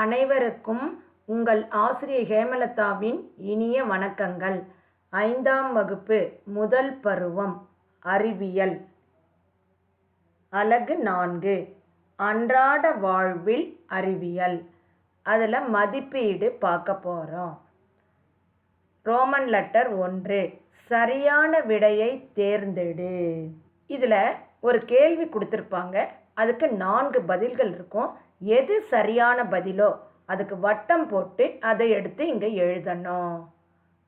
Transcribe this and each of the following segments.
அனைவருக்கும் உங்கள் ஆசிரியர் ஹேமலதாவின் இனிய வணக்கங்கள். ஐந்தாம் வகுப்பு முதல் பருவம் அறிவியல். அலகு நான்கு அன்றாட வாழ்வில் அறிவியல். அதில் மதிப்பீடு பார்க்க போகிறோம் ரோமன் லெட்டர் ஒன்று சரியான விடையை தேர்ந்தெடு. இதில் ஒரு கேள்வி கொடுத்துருப்பாங்க. அதுக்கு நான்கு பதில்கள் இருக்கும். எது சரியான பதிலோ அதுக்கு வட்டம் போட்டு அதை எடுத்து இங்கே எழுதணும்.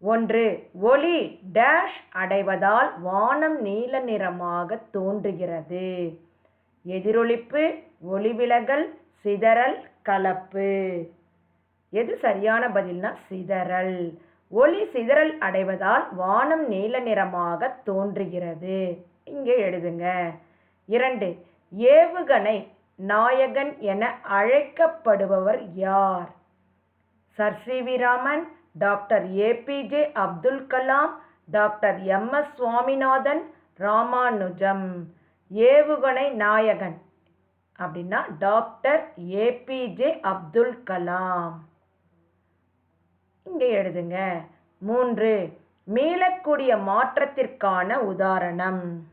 ஒன்று ஒளி டேஷ் அடைவதால் வானம் நீல நிறமாக தோன்றுகிறது. எதிரொலிப்பு ஒளிவிலகல் சிதறல் கலப்பு. எது சரியான பதில்னா சிதறல். ஒளி சிதறல் அடைவதால் வானம் நீல நிறமாக தோன்றுகிறது. இங்கே எழுதுங்க. இரண்டு ஏவுகணை நாயகன் என அழைக்கப்படுபவர் யார்? Sir C V Raman doctor APJ Abdul Kalam doctor M S Swaminathan Ramanujam. ஏவுகணை நாயகன் அப்படின்னா டாக்டர் ஏபிஜே அப்துல் கலாம். இங்கே எழுதுங்க. மூன்று. மீளக்கூடிய மாற்றத்திற்கான உதாரணம்.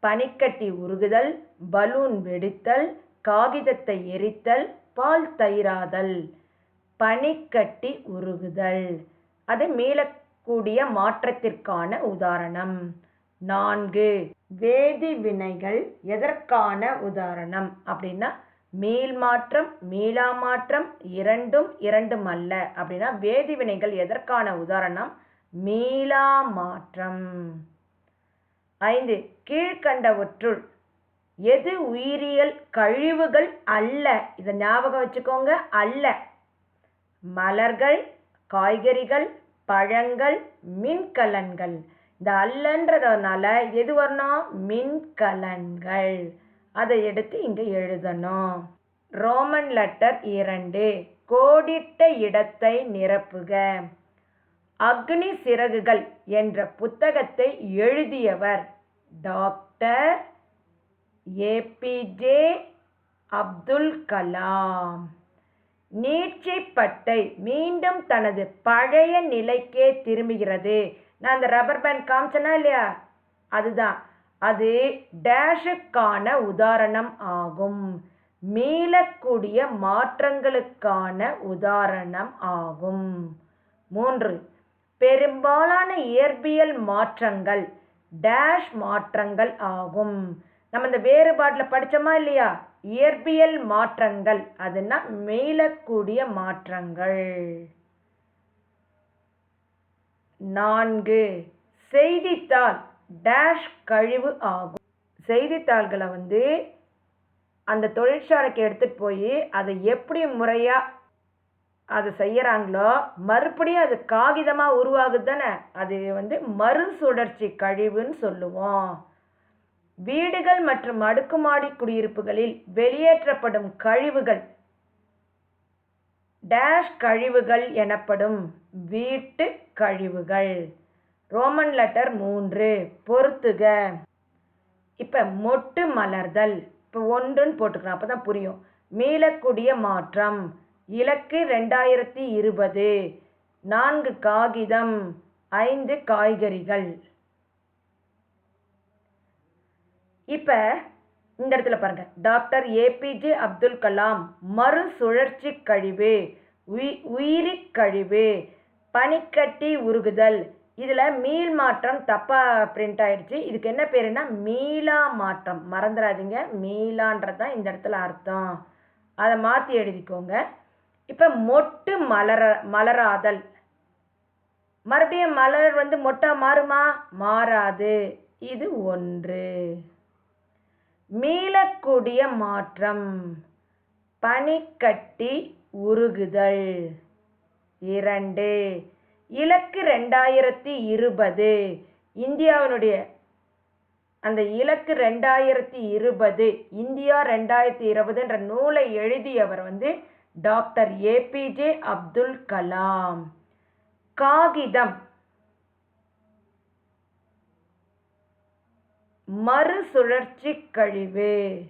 பனிக்கட்டி உருகுதல் பலூன் வெடித்தல் காகிதத்தை எரித்தல் பால் தயிராதல். பனிக்கட்டி உருகுதல். அது மீளக்கூடிய மாற்றத்திற்கான உதாரணம். நான்கு வேதி வினைகள் எதற்கான உதாரணம்? அப்படின்னா மீள் மாற்றம் மீளா மாற்றம் இரண்டும் இரண்டும் அல்ல. அப்படின்னா வேதி வினைகள் எதற்கான உதாரணம்? மீளா மாற்றம். ஐந்து கீழ்கண்டவற்றுள். எது உயிரியல் கழிவுகள் அல்ல? இதை ஞாபகம் வச்சுக்கோங்க அல்ல. மலர்கள் காய்கறிகள் பழங்கள் மின்கலன்கள். இந்த அல்லன்றதுனால எது வரணும்? மின்கலன்கள். அதை எடுத்து இங்கே எழுதணும். ரோமன் லெட்டர் இரண்டு கோடிட்ட இடத்தை நிரப்புக. அக்னி சிறகுகள் என்ற புத்தகத்தை எழுதியவர் டாக்டர் ஏபிஜே அப்துல் கலாம். நீட்சிப்பட்டை மீண்டும் தனது பழைய நிலைக்கே திரும்புகிறது. நான் அந்த ரப்பர் பேண்ட் காமிச்சனா இல்லையா? அதுதான். அது டேஷுக்கான உதாரணம் ஆகும். மீளக்கூடிய மாற்றங்களுக்கான உதாரணம் ஆகும். மூன்று. பெரும்பாலான இயற்பியல் மாற்றங்கள் டேஷ் மாற்றங்கள் ஆகும். நம்ம இந்த வேறுபாட்டில் படித்தோமா இல்லையா? இயற்பியல் மாற்றங்கள் அதுனா மீளக்கூடிய மாற்றங்கள். நான்கு செய்தித்தாள் டேஷ் கழிவு ஆகும். செய்தித்தாள்களை வந்து அந்த தொழிற்சாலைக்கு எடுத்துகிட்டு போய் அதை எப்படி முறையாக அதை செய்கிறாங்களோ மறுபடியும் அது காகிதமாக உருவாகுது தானே அது வந்து மறுசுழற்சி கழிவுன்னு சொல்லுவோம். வீடுகள் மற்றும் அடுக்குமாடி குடியிருப்புகளில் வெளியேற்றப்படும் கழிவுகள் டேஷ் கழிவுகள் எனப்படும் வீட்டு கழிவுகள். ரோமன் லெட்டர் மூன்று பொறுத்துக. இப்போ மொட்டு மலர்தல் இப்போ ஒன்றுன்னு போட்டுக்கலாம் அப்போ தான் புரியும். மீளக்கூடிய மாற்றம். இலக்கு ரெண்டாயிரத்தி இருபது. நான்கு காகிதம் ஐந்து காய்கறிகள். இப்போ இந்த இடத்துல பாருங்க. டாக்டர் ஏபிஜே அப்துல் கலாம் மறுசுழற்சி கழிவு உயி உயிரி கழிவு பனிக்கட்டி உருகுதல். இதில் மீள் மாற்றம் தப்பாக பிரிண்ட் ஆயிடுச்சு. இதுக்கு என்ன பேருன்னா மீளா மாற்றம். மறந்துடாதீங்க. மீளான்றது தான் இந்த இடத்துல அர்த்தம். அதை மாற்றி எழுதிக்கோங்க. இப்போ மொட்டு மலர மலராதல். மறுபடியும் மலர் வந்து மொட்டா மாறுமா? மாறாது. இது ஒன்று. மீளக்கூடிய மாற்றம். பனிக்கட்டி உருகுதல். இரண்டு. இலக்கு ரெண்டாயிரத்தி இருபது. இந்தியாவினுடைய அந்த இலக்கு ரெண்டாயிரத்தி இருபது இந்தியா ரெண்டாயிரத்தி இருபதுன்ற நூலை எழுதியவர் வந்து டாக்டர் ஏபிஜே அப்துல் கலாம். காகிதம். மறுசுழற்சி கழிவு.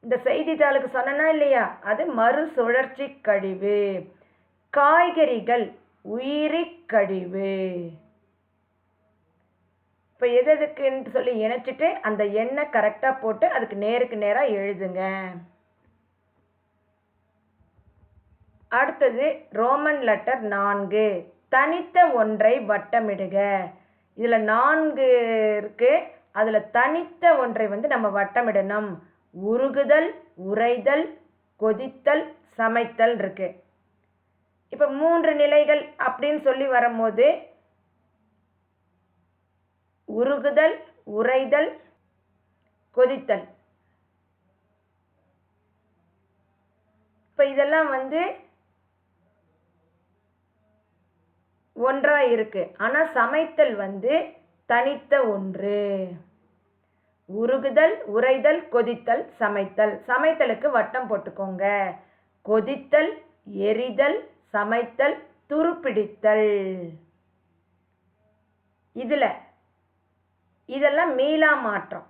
இந்த செய்தித்தாளுக்கு சொன்னா இல்லையா? அது மறுசுழற்சி கழிவு. காய்கறிகள் உயிரி கழிவு. இப்போ எது எதுக்குன்னு சொல்லி இணைச்சிட்டு அந்த எண்ணெய் கரெக்டாக போட்டு அதுக்கு நேருக்கு நேராக எழுதுங்க. அடுத்தது ரோமன் லெட்டர் நான்கு. தனித்த ஒன்றை வட்டமிடுக. இதில் நான்கு இருக்குது அதில் தனித்த ஒன்றை வந்து நம்ம வட்டமிடணும். உருகுதல் உறைதல் கொதித்தல் சமைத்தல் இருக்குது இப்போ மூன்று நிலைகள் அப்படின்னு சொல்லி வரும்போது உருகுதல் உறைதல் கொதித்தல். இப்போ இதெல்லாம் வந்து ஒன்றாக இருக்குது ஆனால் சமைத்தல் வந்து தனித்த ஒன்று. உருகுதல் உறைதல் கொதித்தல் சமைத்தல். சமைத்தலுக்கு வட்டம் போட்டுக்கோங்க. கொதித்தல் எரிதல் சமைத்தல் துருப்பிடித்தல். இதில் இதெல்லாம் மீளா மாற்றம்.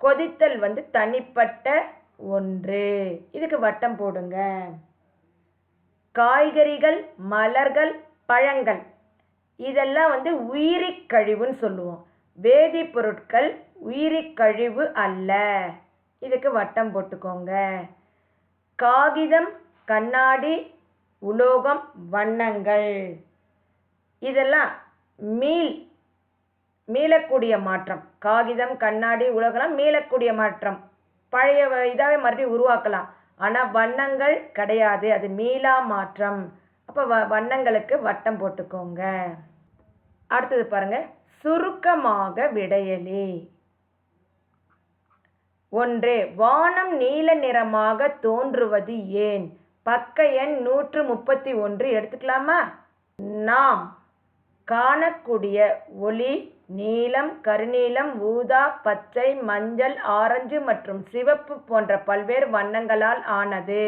கொதித்தல் வந்து தனிப்பட்ட ஒன்று. இதுக்கு வட்டம் போடுங்க. காய்கறிகள் மலர்கள் பழங்கள். இதெல்லாம் வந்து உயிரி கழிவுன்னு சொல்லுவோம். வேதிப்பொருட்கள் உயிரி கழிவு அல்ல. இதுக்கு வட்டம் போட்டுக்கோங்க. காகிதம் கண்ணாடி உலோகம் வண்ணங்கள். இதெல்லாம் மீள் மீளக்கூடிய மாற்றம். காகிதம் கண்ணாடி உலகெல்லாம் மீளக்கூடிய மாற்றம். பழைய இதாகவே மறுபடியும் உருவாக்கலாம். ஆனால் வண்ணங்கள் கிடையாது. அது மீளா மாற்றம். அப்போ வ வண்ணங்களுக்கு வட்டம் போட்டுக்கோங்க. அடுத்தது பாருங்கள் சுருக்கமாக விடையலி. ஒன்று வானம் நீல நிறமாக தோன்றுவது ஏன்? பக்க எண் நூற்று முப்பத்தி ஒன்று. எடுத்துக்கலாமா? நாம் காணக்கூடிய ஒளி நீலம் கருநீலம் ஊதா பச்சை மஞ்சள் ஆரஞ்சு மற்றும் சிவப்பு போன்ற பல்வேறு வண்ணங்களால் ஆனது.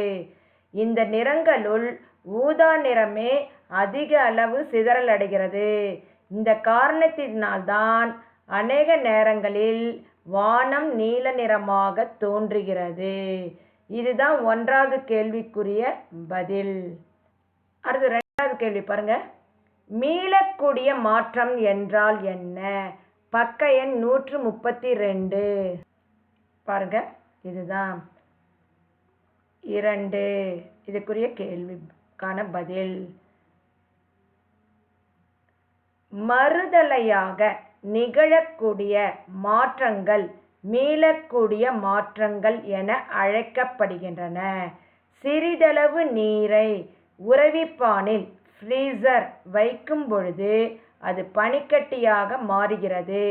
இந்த நிறங்களுள் ஊதா நிறமே அதிக அளவு சிதறலடைகிறது. இந்த காரணத்தினால்தான் அநேக நேரங்களில் வானம் நீல நிறமாக தோன்றுகிறது. இதுதான் ஒன்றாவது கேள்விக்குரிய பதில். அடுத்து ரெண்டாவது கேள்வி பாருங்கள் மீளக்கூடிய மாற்றம் என்றால் என்ன? பக்க எண் நூற்று முப்பத்தி ரெண்டு பாருங்க இதுதான். இரண்டு. இதுக்குரிய கேள்விக்கான பதில். மறுதலையாக நிகழக்கூடிய மாற்றங்கள் மீளக்கூடிய மாற்றங்கள் என அழைக்கப்படுகின்றன. சிறிதளவு நீரை உறவிப்பானில் ஃப்ரீசர் வைக்கும் பொழுது அது பனிக்கட்டியாக மாறுகிறது.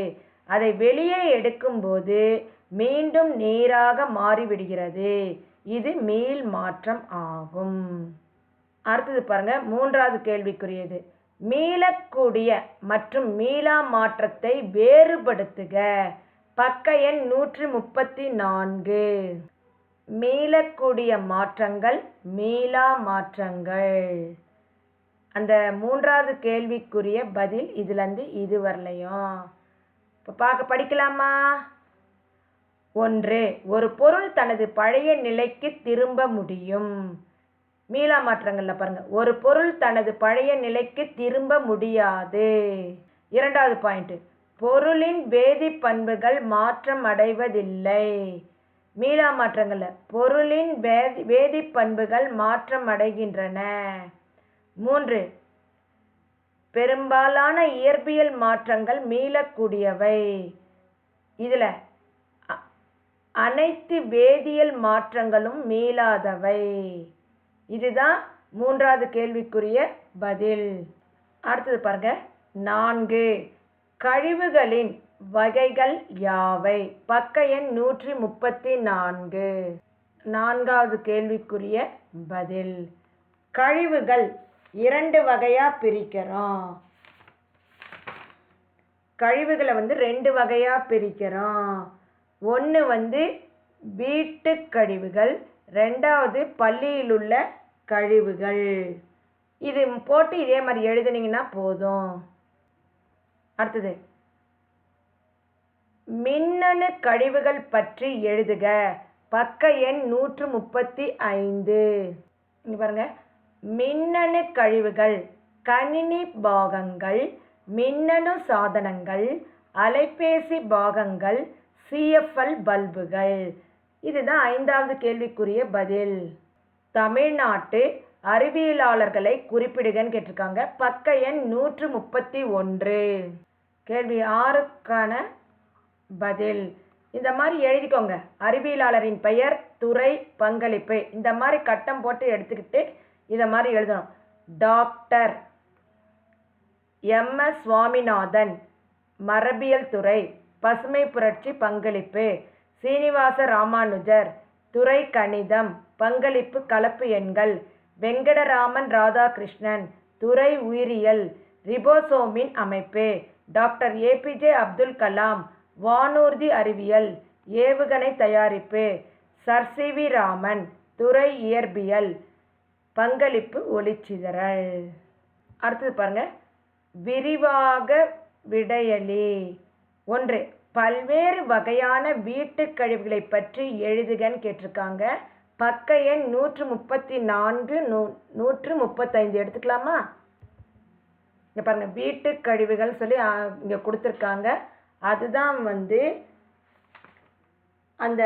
அதை வெளியே எடுக்கும்போது மீண்டும் நீராக மாறிவிடுகிறது. இது மீள் மாற்றம் ஆகும். அடுத்தது பாருங்க மூன்றாவது கேள்விக்குரியது. மீளக்கூடிய மற்றும் மீளா மாற்றத்தை வேறுபடுத்துக. பக்க எண் நூற்றி முப்பத்தி நான்கு மீளக்கூடிய மாற்றங்கள் மீளா மாற்றங்கள். அந்த மூன்றாவது கேள்விக்குரிய பதில் இதுலேருந்து இது வரலையும் இப்போ பார்க்க படிக்கலாமா? ஒன்று ஒரு பொருள் தனது பழைய நிலைக்கு திரும்ப முடியும். மீளா மாற்றங்களில் பாருங்கள் ஒரு பொருள் தனது பழைய நிலைக்கு திரும்ப முடியாது. இரண்டாவது பாயிண்ட்டு பொருளின் வேதி பண்புகள் மாற்றம் அடைவதில்லை. மீளா மாற்றங்களில் பொருளின் வேதி வேதி பண்புகள் மாற்றம் அடைகின்றன. மூன்று. பெரும்பாலான இயற்பியல் மாற்றங்கள் மீளக்கூடியவை. இதில் அனைத்து வேதியியல் மாற்றங்களும் மீளாதவை. இதுதான் மூன்றாவது கேள்விக்குரிய பதில். அடுத்தது பாருங்க. நான்கு. கழிவுகளின் வகைகள் யாவை? பக்க எண் நூற்றி முப்பத்தி நான்கு நான்காவது கேள்விக்குரிய பதில். கழிவுகள் இரண்டு வகையாக பிரிக்கிறோம். கழிவுகளை வந்து ரெண்டு வகையாக பிரிக்கிறோம். ஒன்று வந்து வீட்டு கழிவுகள் ரெண்டாவது பள்ளியில் உள்ள கழிவுகள். இது போட்டு இதே மாதிரி எழுதுனீங்கன்னா போதும். அடுத்தது மின்னணு கழிவுகள் பற்றி எழுதுக. பக்க எண் நூற்று முப்பத்தி ஐந்து. இங்கே பாருங்கள் மின்னணு கழிவுகள் கணினி பாகங்கள் மின்னணு சாதனங்கள் அலைபேசி பாகங்கள் சிஎஃப்எல் பல்புகள். இதுதான் ஐந்தாவது கேள்விக்குரிய பதில். தமிழ்நாட்டு அறிவியலாளர்களை குறிப்பிடுகன்னு கேட்டிருக்காங்க. பக்க எண் நூற்று முப்பத்தி ஒன்று. கேள்வி ஆறுக்கான பதில். இந்த மாதிரி எழுதிக்கோங்க. அறிவியலாளரின் பெயர் துறை பங்களிப்பு. இந்த மாதிரி கட்டம் போட்டு எடுத்துக்கிட்டு இதை மாதிரி எழுதணும். டாக்டர் எம் எஸ் சுவாமிநாதன் மரபியல் துறை பசுமை புரட்சி பங்களிப்பு சீனிவாச ராமானுஜர் துறை கணிதம் பங்களிப்பு கலப்பு எண்கள் வெங்கடராமன் ராதாகிருஷ்ணன் துறை உயிரியல் ரிபோசோமின் அமைப்பு டாக்டர் ஏபிஜே அப்துல் கலாம் வானூர்தி அறிவியல் ஏவுகணை தயாரிப்பு சர் சி வி ராமன் துறை இயற்பியல் பங்களிப்பு ஒளிச்சிதறல். அடுத்தது பாருங்கள் விரிவாக விடையலி ஒன்று பல்வேறு வகையான வீட்டுக் கழிவுகளை பற்றி எழுதுகன்னு கேட்டிருக்காங்க. பக்க எண் நூற்று முப்பத்தி நான்கு நூ நூற்று முப்பத்தைந்து எடுத்துக்கலாமா? இங்கே பாருங்கள் வீட்டுக் கழிவுகள் சொல்லி இங்கே கொடுத்துருக்காங்க. அதுதான் வந்து அந்த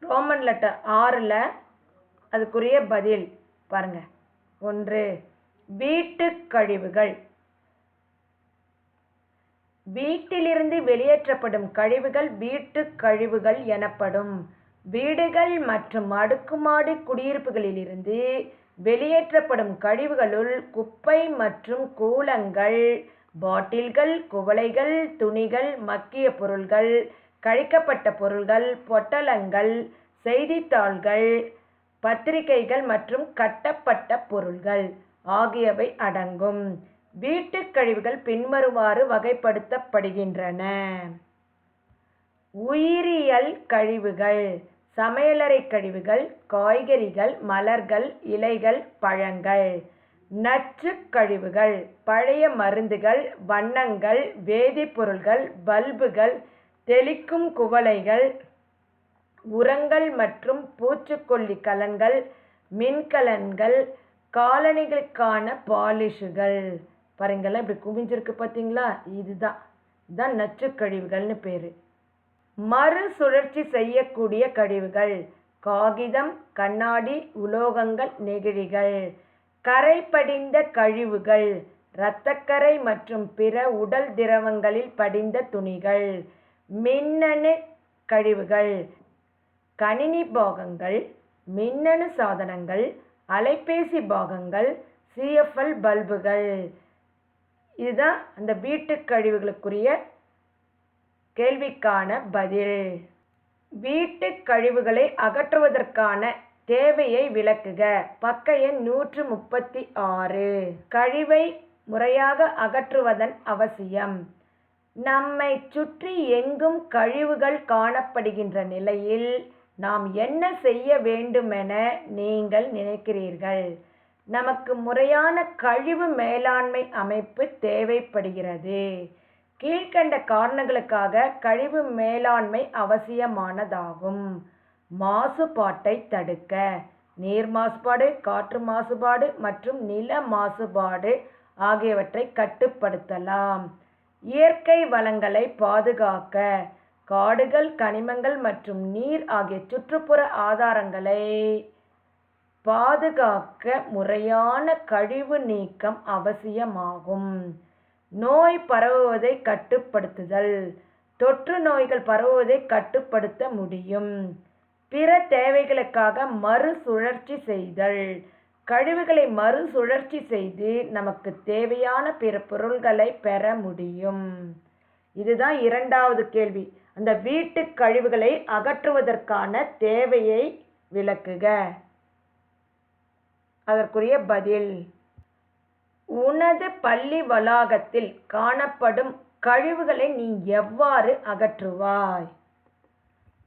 ரோமன் லெட்டர் ஆறில் அதுக்குரிய பதில் பாருங்க. ஒன்று வீட்டுக் கழிவுகள் வீட்டிலிருந்து வெளியேற்றப்படும் கழிவுகள் வீட்டு கழிவுகள் எனப்படும். வீடுகள் மற்றும் அடுக்குமாடி குடியிருப்புகளிலிருந்து வெளியேற்றப்படும் கழிவுகளுள் குப்பை மற்றும் கூலங்கள் பாட்டில்கள் குவளைகள் துணிகள் மக்கிய பொருள்கள் கழிக்கப்பட்ட பொருள்கள் பொட்டலங்கள் செய்தித்தாள்கள் பத்திரிகைகள் மற்றும் கட்டப்பட்ட பொருள்கள் ஆகியவை அடங்கும். வீட்டுக் கழிவுகள் பின்வருமாறு வகைப்படுத்தப்படுகின்றன. உயிரியல் கழிவுகள் சமையலறை கழிவுகள் காய்கறிகள் மலர்கள் இலைகள் பழங்கள் நச்சு கழிவுகள் பழைய மருந்துகள் வண்ணங்கள் வேதிப்பொருள்கள் பல்புகள் தெளிக்கும் குவளைகள் உரங்கள் மற்றும் பூச்சிக்கொல்லி கலன்கள் மின்கலன்கள் காலணிகளுக்கான பாலிஷுகள். பாருங்களேன் இப்படி குவிஞ்சிருக்கு பார்த்தீங்களா இதுதான். இதுதான் நச்சு கழிவுகள்னு பேர். மறுசுழற்சி செய்யக்கூடிய கழிவுகள். காகிதம் கண்ணாடி உலோகங்கள் நெகிழிகள். கரை படிந்த கழிவுகள். இரத்தக்கரை மற்றும் பிற உடல் திரவங்களில் படிந்த துணிகள். மின்னணு கழிவுகள். கணினி பாகங்கள் மின்னணு சாதனங்கள் அலைபேசி பாகங்கள் சிஎஃப்எல் பல்புகள். இதுதான் அந்த வீட்டுக் கழிவுகளுக்குரிய கேள்விக்கான பதில். வீட்டுக் கழிவுகளை அகற்றுவதற்கான தேவையை விளக்குக. பக்க எண் நூற்று முப்பத்தி ஆறு. கழிவை முறையாக அகற்றுவதன் அவசியம். நம்மை சுற்றி எங்கும் கழிவுகள் காணப்படுகின்ற நிலையில் நாம் என்ன செய்ய வேண்டுமென நீங்கள் நினைக்கிறீர்கள்? நமக்கு முறையான கழிவு மேலாண்மை அமைப்பு தேவைப்படுகிறது. கீழ்கண்ட காரணங்களுக்காக கழிவு மேலாண்மை அவசியமானதாகும். மாசுபாட்டை தடுக்க நீர் மாசுபாடு காற்று மாசுபாடு மற்றும் நில மாசுபாடு ஆகியவற்றை கட்டுப்படுத்தலாம். இயற்கை வளங்களை பாதுகாக்க காடுகள் கனிமங்கள் மற்றும் நீர் ஆகிய சுற்றுப்புற ஆதாரங்களை பாதுகாக்க முறையான கழிவு நீக்கம் அவசியமாகும். நோய் பரவுவதை கட்டுப்படுத்துதல். தொற்று நோய்கள் பரவுவதை கட்டுப்படுத்த முடியும். பிற தேவைகளுக்காக மறுசுழற்சி செய்தல். கழிவுகளை மறுசுழற்சி செய்து நமக்கு தேவையான பிற பொருள்களை பெற முடியும். இதுதான் இரண்டாவது கேள்வி. அந்த வீட்டு கழிவுகளை அகற்றுவதற்கான தேவையை விளக்குக. அதற்குரிய பதில் உனது பள்ளி வளாகத்தில் காணப்படும் கழிவுகளை நீ எவ்வாறு அகற்றுவாய்?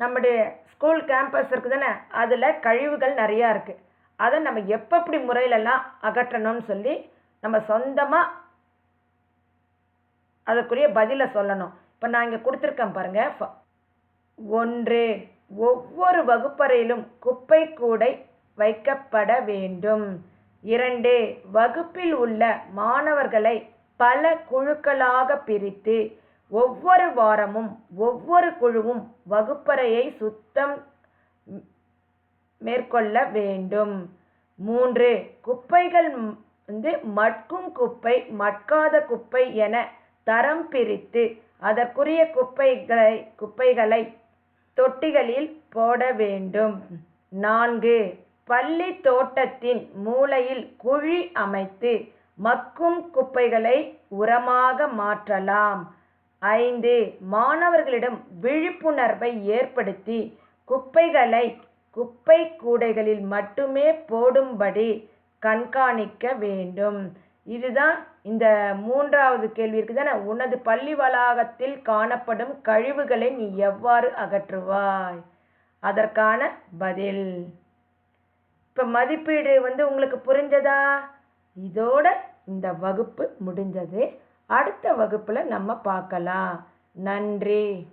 நம்முடைய ஸ்கூல் கேம்பஸ் இருக்குது தானே அதில் கழிவுகள் நிறையா இருக்குது அதை நம்ம எப்படி முறையிலெல்லாம் அகற்றணும்னு சொல்லி நம்ம சொந்தமாக அதற்குரிய பதிலை சொல்லணும். இப்போ நான் இங்கே கொடுத்துருக்கேன் பாருங்கள் ஃப- ஒன்று ஒவ்வொரு வகுப்பறையிலும் குப்பை கூடை வைக்கப்பட வேண்டும். இரண்டு வகுப்பில் உள்ள மாணவர்களை பல குழுக்களாக பிரித்து ஒவ்வொரு வாரமும் ஒவ்வொரு குழுவும் வகுப்பறையை சுத்தம் மேற்கொள்ள வேண்டும். மூன்று குப்பைகள் வந்து மட்கும் குப்பை மட்காத குப்பை என தரம் பிரித்து அதற்குரிய குப்பைகளை குப்பைகளை தொட்டிகளில் போட வேண்டும். நான்கு பள்ளி தோட்டத்தின் மூலையில் குழி அமைத்து மக்கும் குப்பைகளை உரமாக மாற்றலாம். ஐந்து மாணவர்களிடம் விழிப்புணர்வை ஏற்படுத்தி குப்பைகளை குப்பை கூடைகளில் மட்டுமே போடும்படி கண்காணிக்க வேண்டும். இதுதான் இந்த மூன்றாவது கேள்வி இருக்குதானே? உனது பள்ளி வளாகத்தில் காணப்படும் கழிவுகளை நீ எவ்வாறு அகற்றுவாய்? அதற்கான பதில். இப்போ மதிப்பீடு வந்து உங்களுக்கு புரிஞ்சதா? இதோட இந்த வகுப்பு முடிஞ்சது. அடுத்த வகுப்பில் நம்ம பார்க்கலாம். நன்றி.